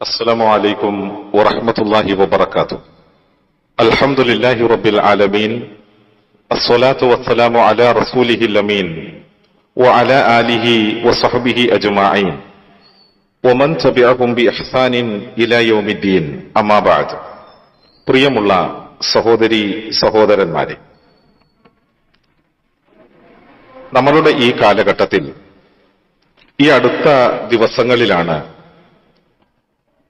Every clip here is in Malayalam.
السلام عليكم ورحمة الله وبركاته الحمد لله رب العالمين الصلاة والسلام على رسوله الأمين وعلى آله وصحبه أجمعين ومن تبعهم بإحسان إلى يوم الدين أما بعد പ്രിയമുള്ള സഹോദരി സഹോദരന്മാരെ നമ്മളുടെ ഈ കാലഘട്ടത്തിൽ ഈ അടുത്ത ദിവസങ്ങളിലാണ്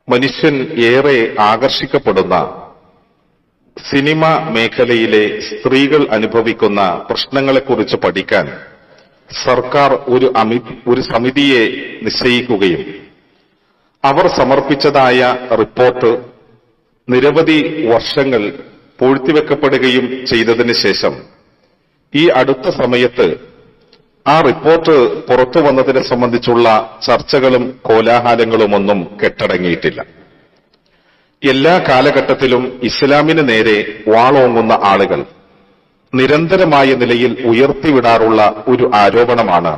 മനുഷ്യൻ ഏറെ ആകർഷിക്കപ്പെടുന്ന സിനിമ മേഖലയിലെ സ്ത്രീകൾ അനുഭവിക്കുന്ന പ്രശ്നങ്ങളെക്കുറിച്ച് പഠിക്കാൻ സർക്കാർ ഒരു ഒരു സമിതിയെ നിശ്ചയിക്കുകയും അവർ സമർപ്പിച്ചതായ റിപ്പോർട്ട് നിരവധി വർഷങ്ങൾ പൂഴ്ത്തിവെക്കപ്പെടുകയും ചെയ്തതിന് ശേഷം ഈ അടുത്ത സമയത്ത് ആ റിപ്പോർട്ട് പുറത്തു വന്നതിനെ സംബന്ധിച്ചുള്ള ചർച്ചകളും കോലാഹലങ്ങളും ഒന്നും കെട്ടടങ്ങിയിട്ടില്ല. എല്ലാ കാലഘട്ടത്തിലും ഇസ്ലാമിന് നേരെ വാളോങ്ങുന്ന ആളുകൾ നിരന്തരമായ നിലയിൽ ഉയർത്തിവിടാറുള്ള ഒരു ആരോപണമാണ്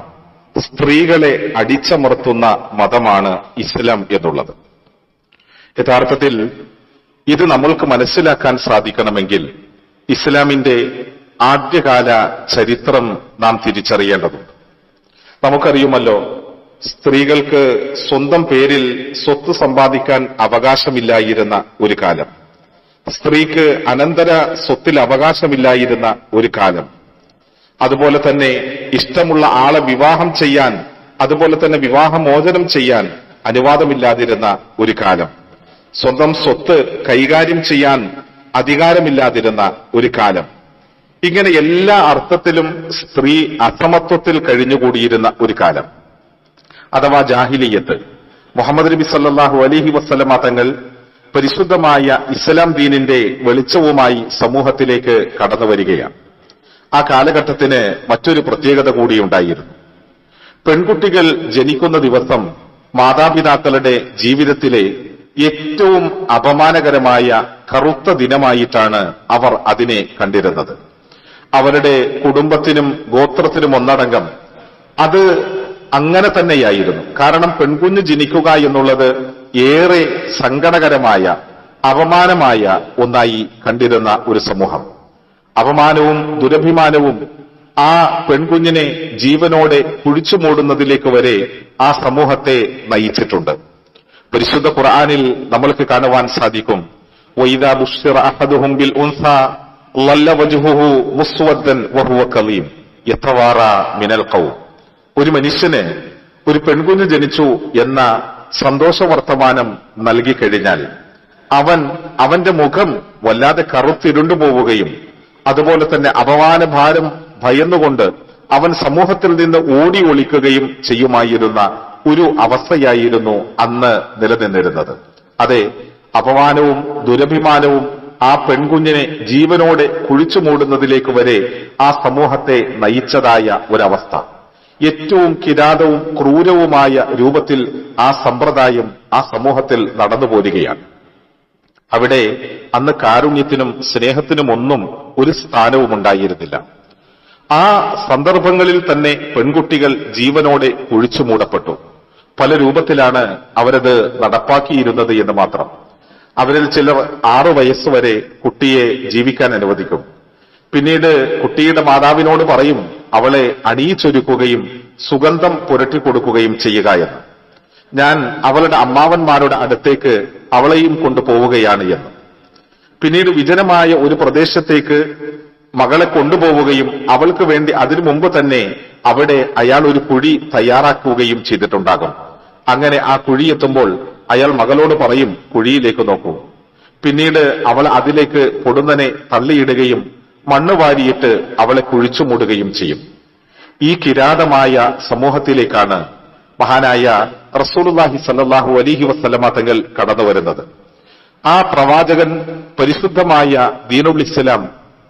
സ്ത്രീകളെ അടിച്ചമർത്തുന്ന മതമാണ് ഇസ്ലാം എന്നുള്ളത്. യഥാർത്ഥത്തിൽ ഇത് നമ്മൾക്ക് മനസ്സിലാക്കാൻ സാധിക്കണമെങ്കിൽ ഇസ്ലാമിന്റെ ആദ്യകാല ചരിത്രം നാം തിരിച്ചറിയേണ്ടതുണ്ട്. നമുക്കറിയുമല്ലോ സ്ത്രീകൾക്ക് സ്വന്തം പേരിൽ സ്വത്ത് സമ്പാദിക്കാൻ അവകാശമില്ലായിരുന്ന ഒരു കാലം. സ്ത്രീക്ക് അനന്തര സ്വത്തിൽ അവകാശമില്ലായിരുന്ന ഒരു കാലം. അതുപോലെ തന്നെ ഇഷ്ടമുള്ള ആളെ വിവാഹം ചെയ്യാൻ അതുപോലെ തന്നെ വിവാഹമോചനം ചെയ്യാൻ അനുവാദമില്ലാതിരുന്ന ഒരു കാലം. സ്വന്തം സ്വത്ത് കൈകാര്യം ചെയ്യാൻ അധികാരമില്ലാതിരുന്ന ഒരു കാലം. ഇങ്ങനെ എല്ലാ അർത്ഥത്തിലും സ്ത്രീ അസമത്വത്തിൽ കഴിഞ്ഞുകൂടിയിരുന്ന ഒരു കാലം. അഥവാ ജാഹിലിയത്ത്. മുഹമ്മദ് നബി സല്ലാഹു അലഹി വസ്ലമ തങ്ങൾ പരിശുദ്ധമായ ഇസ്ലാം ദീനിന്റെ വെളിച്ചവുമായി സമൂഹത്തിലേക്ക് കടന്നു വരികയാണ്. ആ കാലഘട്ടത്തിന് മറ്റൊരു പ്രത്യേകത കൂടിയുണ്ടായിരുന്നു പെൺകുട്ടികൾ ജനിക്കുന്ന ദിവസം മാതാപിതാക്കളുടെ ജീവിതത്തിലെ ഏറ്റവും അപമാനകരമായ കറുത്ത ദിനമായിട്ടാണ് അവർ അതിനെ കണ്ടിരുന്നത്. അവരുടെ കുടുംബത്തിനും ഗോത്രത്തിനും ഒന്നടങ്കം. അത് അങ്ങനെ തന്നെയായിരുന്നു. കാരണം പെൺകുഞ്ഞ് ജനിക്കുക എന്നുള്ളത് ഏറെ സങ്കടകരമായ അപമാനമായ ഒന്നായി കണ്ടിരുന്ന ഒരു സമൂഹം. അപമാനവും ദുരഭിമാനവും ആ പെൺകുഞ്ഞിനെ ജീവനോടെ കുഴിച്ചു മൂടുന്നതിലേക്ക് വരെ ആ സമൂഹത്തെ നയിച്ചിട്ടുണ്ട്. പരിശുദ്ധ ഖുർആാനിൽ നമ്മൾക്ക് കാണുവാൻ സാധിക്കും. ഉൻസ ഒരു മനുഷ്യന് ഒരു പെൺകുഞ്ഞ് ജനിച്ചു എന്ന സന്തോഷ വർത്തമാനം നൽകിക്കഴിഞ്ഞാൽ അവൻ അവന്റെ മുഖം വല്ലാതെ കറുത്തിരുണ്ടു പോവുകയും അതുപോലെ തന്നെ അപമാന ഭാരം ഭയന്നുകൊണ്ട് അവൻ സമൂഹത്തിൽ നിന്ന് ഓടി ഒളിക്കുകയും ചെയ്യുമായിരുന്ന ഒരു അവസ്ഥയായിരുന്നു അന്ന് നിലനിന്നിരുന്നത്. അതെ അപമാനവും ദുരഭിമാനവും ആ പെൺകുഞ്ഞിനെ ജീവനോടെ കുഴിച്ചു മൂടുന്നതിലേക്ക് വരെ ആ സമൂഹത്തെ നയിച്ചതായ ഒരവസ്ഥ. ഏറ്റവും കിരാതവും ക്രൂരവുമായ രൂപത്തിൽ ആ സമ്പ്രദായം ആ സമൂഹത്തിൽ നടന്നു പോരുകയാണ്. അവിടെ അന്ന് കാരുണ്യത്തിനും സ്നേഹത്തിനും ഒന്നും ഒരു സ്ഥാനവും ഉണ്ടായിരുന്നില്ല. ആ സന്ദർഭങ്ങളിൽ തന്നെ പെൺകുട്ടികൾ ജീവനോടെ കുഴിച്ചു മൂടപ്പെട്ടു. പല രൂപത്തിലാണ് അവരത് നടപ്പാക്കിയിരുന്നത് എന്ന് മാത്രം. അവരിൽ ചിലർ ആറു വയസ്സ് വരെ കുട്ടിയെ ജീവിക്കാൻ അനുവദിക്കും. പിന്നീട് കുട്ടിയുടെ മാതാവിനോട് പറയും അവളെ അണിയിച്ചൊരുക്കുകയും സുഗന്ധം പുരട്ടി കൊടുക്കുകയും ചെയ്യുക എന്ന്. ഞാൻ അവളുടെ അമ്മാവന്മാരുടെ അടുത്തേക്ക് അവളെയും കൊണ്ടുപോവുകയാണ് എന്ന്. പിന്നീട് വിജനമായ ഒരു പ്രദേശത്തേക്ക് മകളെ കൊണ്ടുപോവുകയും അവൾക്ക് വേണ്ടി അതിനു മുമ്പ് തന്നെ അവിടെ അയാൾ ഒരു കുഴി തയ്യാറാക്കുകയും ചെയ്തിട്ടുണ്ടാകും. അങ്ങനെ ആ കുഴി എത്തുമ്പോൾ അയാൾ മകളോട് പറയും കുഴിയിലേക്ക് നോക്കൂ. പിന്നീട് അവൾ അതിലേക്ക് പൊടുന്നനെ തള്ളിയിടുകയും മണ്ണ് വാരിയിട്ട് അവളെ കുഴിച്ചു മൂടുകയും ചെയ്യും. ഈ കിരാതമായ സമൂഹത്തിലേക്കാണ് മഹാനായ റസൂലുല്ലാഹി സല്ലാഹു അലിഹി വസ്ലമ തങ്ങൾ കടന്നു വരുന്നത്. ആ പ്രവാചകൻ പരിശുദ്ധമായ ദീനുൽ ഇസ്ലാം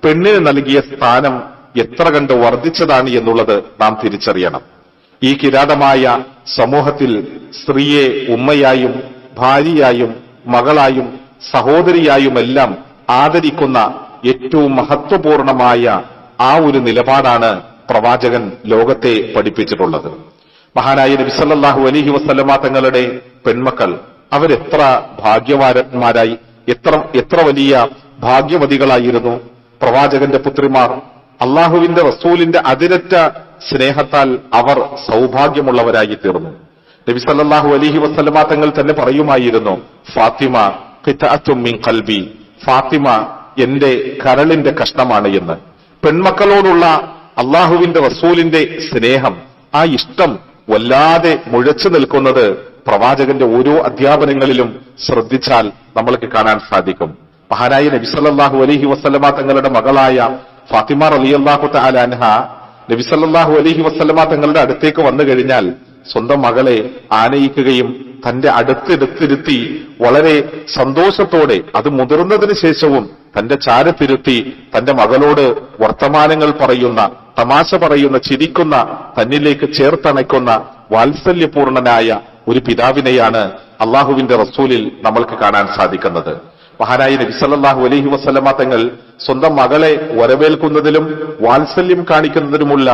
പെണ്ണിന് നൽകിയ സ്ഥാനം എത്ര കണ്ട് വർദ്ധിച്ചതാണ് എന്നുള്ളത് നാം തിരിച്ചറിയണം. ഈ കിരാതമായ സമൂഹത്തിൽ സ്ത്രീയെ ഉമ്മയായും ഭാര്യയായും മകളായും സഹോദരിയായുമെല്ലാം ആദരിക്കുന്ന ഏറ്റവും മഹത്വപൂർണമായ ആ ഒരു നിലപാടാണ് പ്രവാചകൻ ലോകത്തെ പഠിപ്പിച്ചിട്ടുള്ളത്. മഹാനായ നബിസല്ലാഹു അലഹി വസ്ലമ തങ്ങളുടെ പെൺമക്കൾ അവരെത്ര ഭാഗ്യവാരന്മാരായി എത്ര എത്ര വലിയ ഭാഗ്യവതികളായിരുന്നു. പ്രവാചകന്റെ പുത്രിമാർ അള്ളാഹുവിന്റെ റസൂലിന്റെ അതിരറ്റ സ്നേഹത്താൽ അവർ സൗഭാഗ്യമുള്ളവരായി തീർന്നു. നബി സല്ലാഹു അലൈഹി വസല്ലമ തങ്ങൾ തന്നെ പറയുമായിരുന്നു ഫാത്തിമ മിൻ ഖൽബി. ഫാത്തിമ എന്റെ കരളിന്റെ കഷ്ണമാണ് എന്ന്. പെൺമക്കളോടുള്ള അള്ളാഹുവിന്റെ റസൂലിന്റെ സ്നേഹം ആ ഇഷ്ടം വല്ലാതെ മുഴച്ചു നിൽക്കുന്നത് പ്രവാചകന്റെ ഓരോ അധ്യാപനങ്ങളിലും ശ്രദ്ധിച്ചാൽ നമ്മൾക്ക് കാണാൻ സാധിക്കും. മഹാനായ നബി സല്ലല്ലാഹു അലൈഹി വസല്ലമ തങ്ങളുടെ മകളായ ഫാത്തിമ റളിയല്ലാഹു തആല അൻഹ അലഹി വസ്ലമ തങ്ങളുടെ അടുത്തേക്ക് വന്നു കഴിഞ്ഞാൽ സ്വന്തം മകളെ ആനയിക്കുകയും തന്റെ അടുത്തെടുത്തിരുത്തി വളരെ സന്തോഷത്തോടെ അത് മുതിർന്നതിന് ശേഷവും തന്റെ ചാരത്തിരുത്തി തന്റെ മകളോട് വർത്തമാനങ്ങൾ പറയുന്ന തമാശ പറയുന്ന ചിരിക്കുന്ന തന്നിലേക്ക് ചേർത്തണയ്ക്കുന്ന വാത്സല്യപൂർണനായ ഒരു പിതാവിനെയാണ് അള്ളാഹുവിന്റെ റസൂലിൽ നമ്മൾക്ക് കാണാൻ സാധിക്കുന്നത്. മഹാനായ നബി സല്ലല്ലാഹു അലൈഹി വസല്ലമ തങ്ങൾ സ്വന്തം മകളെ വരവേൽക്കുന്നതിലും വാത്സല്യം കാണിക്കുന്നതിനുമുള്ള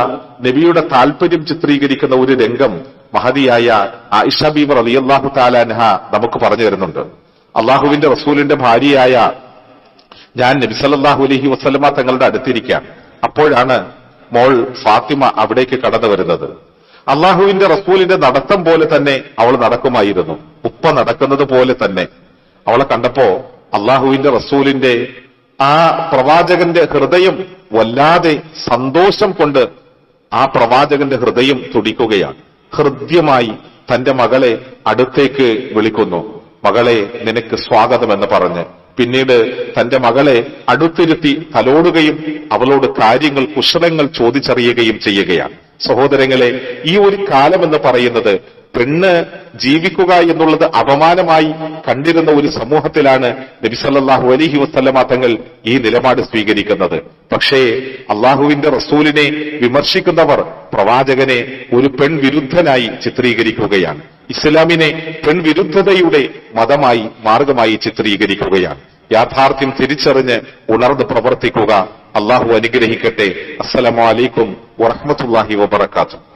നബിയുടെ താല്പര്യം ചിത്രീകരിക്കുന്ന ഒരു രംഗം മഹതിയായ ആയിഷ ബീബർ റളിയല്ലാഹു താലാൻഹ നമുക്ക് പറഞ്ഞു തരുന്നുണ്ട്. അള്ളാഹുവിന്റെ റസൂലിന്റെ ഭാര്യയായ ഞാൻ നബി സല്ലല്ലാഹു അലൈഹി വസല്ലമ തങ്ങളുടെ അടുത്തിരിക്കാം അപ്പോഴാണ് മോൾ ഫാത്തിമ അവിടേക്ക് കടന്നു വരുന്നത്. അള്ളാഹുവിന്റെ റസൂലിന്റെ നടത്തം പോലെ തന്നെ അവൾ നടക്കുമായിരുന്നു. ഉപ്പ നടക്കുന്നത് പോലെ തന്നെ. അവളെ കണ്ടപ്പോ അള്ളാഹുവിന്റെ റസൂലിന്റെ ആ പ്രവാചകന്റെ ഹൃദയം വല്ലാതെ സന്തോഷം കൊണ്ട് ആ പ്രവാചകന്റെ ഹൃദയം തുടിക്കുകയാണ്. ഹൃദ്യമായി തന്റെ മകളെ അടുത്തേക്ക് വിളിക്കുന്നു. മകളെ നിനക്ക് സ്വാഗതം എന്ന് പറഞ്ഞ്. പിന്നീട് തന്റെ മകളെ അടുത്തിരുത്തി തലോടുകയും അവളോട് കാര്യങ്ങൾ കുശലങ്ങൾ ചോദിച്ചറിയുകയും ചെയ്യുകയാണ്. സഹോദരങ്ങളെ ഈ ഒരു കാലം എന്ന് പറയുന്നത് പെണ്ണ് ജീവിക്കുക എന്നുള്ളത് അപമാനമായി കണ്ടിരുന്ന ഒരു സമൂഹത്തിലാണ് നബിസല്ലാഹു അലൈഹി വസല്ലമ തങ്ങൾ ഈ നിലപാട് സ്വീകരിക്കുന്നത്. പക്ഷേ അള്ളാഹുവിന്റെ റസൂലിനെ വിമർശിക്കുന്നവർ പ്രവാചകനെ ഒരു പെൺവിരുദ്ധനായി ചിത്രീകരിക്കുകയാണ്. ഇസ്ലാമിനെ പെൺവിരുദ്ധതയുടെ മതമായി മാർഗമായി ചിത്രീകരിക്കുകയാണ്. യാഥാർത്ഥ്യം തിരിച്ചറിഞ്ഞ് ഉണർന്ന് പ്രവർത്തിക്കുക അള്ളാഹു അനുഗ്രഹിക്കട്ടെ. അസ്സലാമു അലൈക്കും വറഹ്മത്തുള്ളാഹി വബറകാതുഹു.